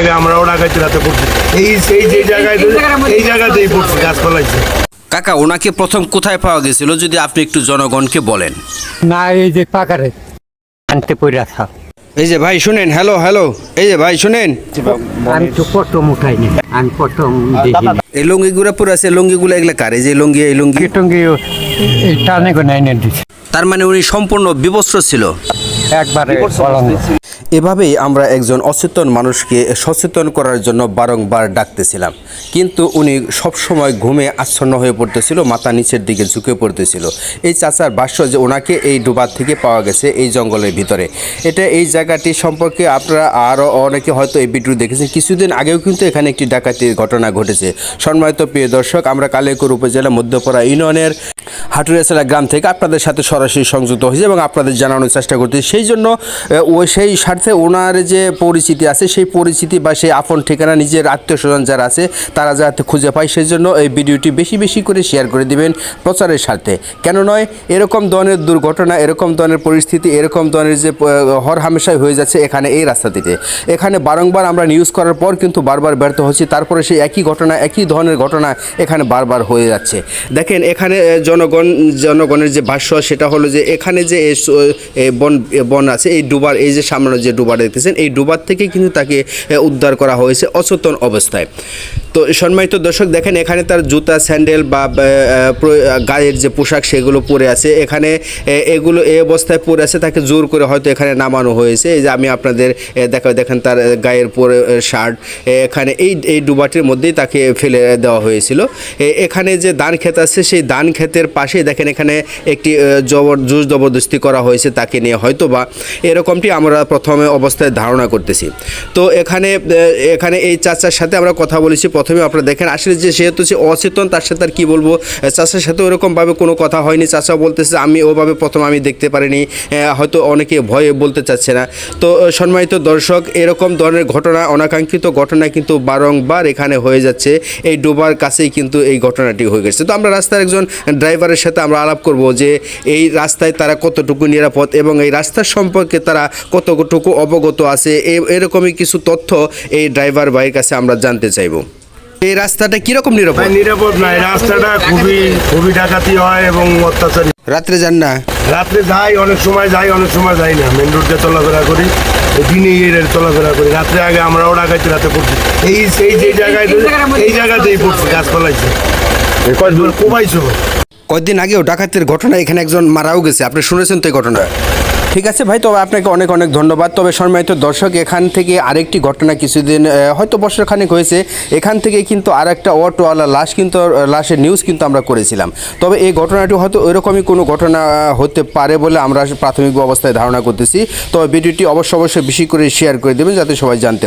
আগে আমরাও ডাকাইতে রাতে পড়ছি এই সেই যে জায়গায় এই জায়গাতেই পড়ছি গাছ ফলাইছে কাকা ওনাকে প্রথম কোথায় পাওয়া গেছিল? যদি আপনি একটু জনগণকে বলেন। না এই যে পাকারে। আনতে পড়ে আসা এই যে ভাই শুনেন হ্যালো হ্যালো। এই যে ভাই শুনেন। আমি তো প্রথম উঠাইনি আমি প্রথম এই লুঙ্গিগুলো পুরো আছে লুঙ্গিগুলো এগুলো কার? এই যে লুঙ্গি এই লুঙ্গি। টঙ্গি এই টানে করে এনে দিচ্ছে তার মানে উনি সম্পূর্ণ বিবস্ত্র ছিল। একবারে। এভাবেই আমরা একজন অচেতন মানুষকে সচেতন করার জন্য বারংবার ডাকতেছিলাম। কিন্তু উনি সবসময় ঘুমে আচ্ছন্ন হয়ে পড়তেছিল, মাথা নিচের দিকে ঝুঁকে পড়তেছিল। এই চাচার ভাষ্য যে ওনাকে এই ডুবার থেকে পাওয়া গেছে এই জঙ্গলের ভিতরে। এটা এই জায়গাটি সম্পর্কে আপনারা আরও অনেকে হয়তো এই ভিডিও দেখেছেন। কিছুদিন আগেও কিন্তু এখানে একটি ডাকাতির ঘটনা ঘটেছে। সম্মানিত প্রিয় দর্শক, আমরা কালিয়াকুর উপজেলা মধ্যপাড়া ইউনিয়নের হাটুরিয়াছালা গ্রাম থেকে আপনাদের সাথে সরাসরি সংযুক্ত হয়েছে এবং আপনাদের জানানোর চেষ্টা করতেছি সেই জন্য ও সেই স্বার্থে ওনার যে পরিচিতি আছে সেই পরিচিতি বা সেই আপন ঠিকানা নিজের আত্মীয় স্বজন যারা আছে তারা যাতে খুঁজে পায় সেই জন্য এই ভিডিওটি বেশি বেশি করে শেয়ার করে দিবেন প্রচারের স্বার্থে। কেন নয় এরকম ধরনের দুর্ঘটনা এরকম ধরনের পরিস্থিতি এরকম ধরনের যে হর হামেশাই হয়ে যাচ্ছে এখানে এই রাস্তাটিতে এখানে বারংবার আমরা নিউজ করার পর কিন্তু বারবার ব্যর্থ হচ্ছি তারপরে সেই একই ঘটনা একই ধরনের ঘটনা এখানে বারবার হয়ে যাচ্ছে। দেখেন এখানে আহ, জনগণ, জনগণের যে ভাষ্য, সেটা হলো যে এখানে যে বন বন আছে, এই ডুবার, এই যে সামনে যে ডুবা দেখতেছেন, এই ডুবার থেকে কিন্তু তাকে উদ্ধার করা হয়েছে অচেতন অবস্থায়। তো সম্মানিত দর্শক দেখেন এখানে তার জুতা স্যান্ডেল বা গায়ের যে পোশাক সেগুলো পরে আছে। এখানে এগুলো এই অবস্থায় পরে আছে তাকে জোর করে হয়তো এখানে নামানো হয়েছে। এই যে আমি আপনাদের দেখা দেখেন তার গায়ের পরে শার্ট এখানে এই এই ডুবাটির মধ্যেই তাকে ফেলে দেওয়া হয়েছিল। এ, এখানে যে ধান ক্ষেত আছে সেই ধান ক্ষেতের পাশেই দেখেন এখানে একটি জবর জোর জবরদস্তি করা হয়েছে তাকে নিয়ে হয়তো বা এরকমটি আমরা প্রথমে অবস্থায় ধারণা করতেছি। তো এখানে এখানে এই চাচার সাথে আমরা কথা বলেছি। প্রথমে আপনারা দেখেন আসলে যে সেহেতু সে অচেতন তার সাথে আর কি বলব এ, চাচার সাথে ওরকমভাবে কোনো কথা হয়নি। চাচা বলতেছে আমি ওভাবে প্রথম আমি দেখতে পারিনি। হয়তো অনেকে ভয়ে বলতে চাচ্ছে না। তো সম্মানিত দর্শক এরকম ধরনের ঘটনা অনাকাঙ্ক্ষিত ঘটনা কিন্তু বারংবার এখানে হয়ে যাচ্ছে। এই ডোবার কাছেই কিন্তু এই ঘটনাটি হয়ে গেছে। তো আমরা রাস্তার একজন ড্রাইভারের সাথে আমরা আলাপ করব যে এই রাস্তায় তারা কতটুকু নিরাপদ এবং এই রাস্তার সম্পর্কে তারা কতটুকু অবগত আছে? এরকমই কিছু তথ্য এই ড্রাইভার ভাইয়ের কাছে আমরা জানতে চাইব। এই রাস্তাটা কীরকম নিরাপদ? ভাই নিরাপদ নাই রাস্তাটা খুবই খুবই ডাকাতি হয় এবং অত্যাচার। রাত্রে যান না? রাত্রে যাই অনেক সময় যাই অনেক সময় যাই না। মেন রোড দিয়ে চলাফেরা করি দিনে এর চলাফেরা করি। রাত্রে আগে আমরাও ডাকাইতে রাতে পড়ছি। এই সেই যে জায়গায় এই জায়গাতেই পড়ছি গাছ ফলাইছে কয়েকদিন আগেও ডাকাতের ঘটনা এখানে একজন মারাও গেছে। আপনি শুনেছেন তো এই ঘটনা? ঠিক আছে ভাই, তবে আপনাকে অনেক অনেক ধন্যবাদ। তবে সম্মানিত দর্শক, এখান থেকে আরেকটি ঘটনা কিছুদিন হয়তো বছরখানেক হয়েছে। এখান থেকে কিন্তু আর একটা অটোওয়ালা লাশ কিন্তু, লাশের নিউজ কিন্তু আমরা করেছিলাম। তবে এই ঘটনাটি হয়তো ওইরকমই কোনো ঘটনা হতে পারে বলে আমরা প্রাথমিক অবস্থায় ধারণা করতেছি। তবে ভিডিওটি অবশ্য অবশ্যই বেশি করে শেয়ার করে দেবেন, যাতে সবাই জানতে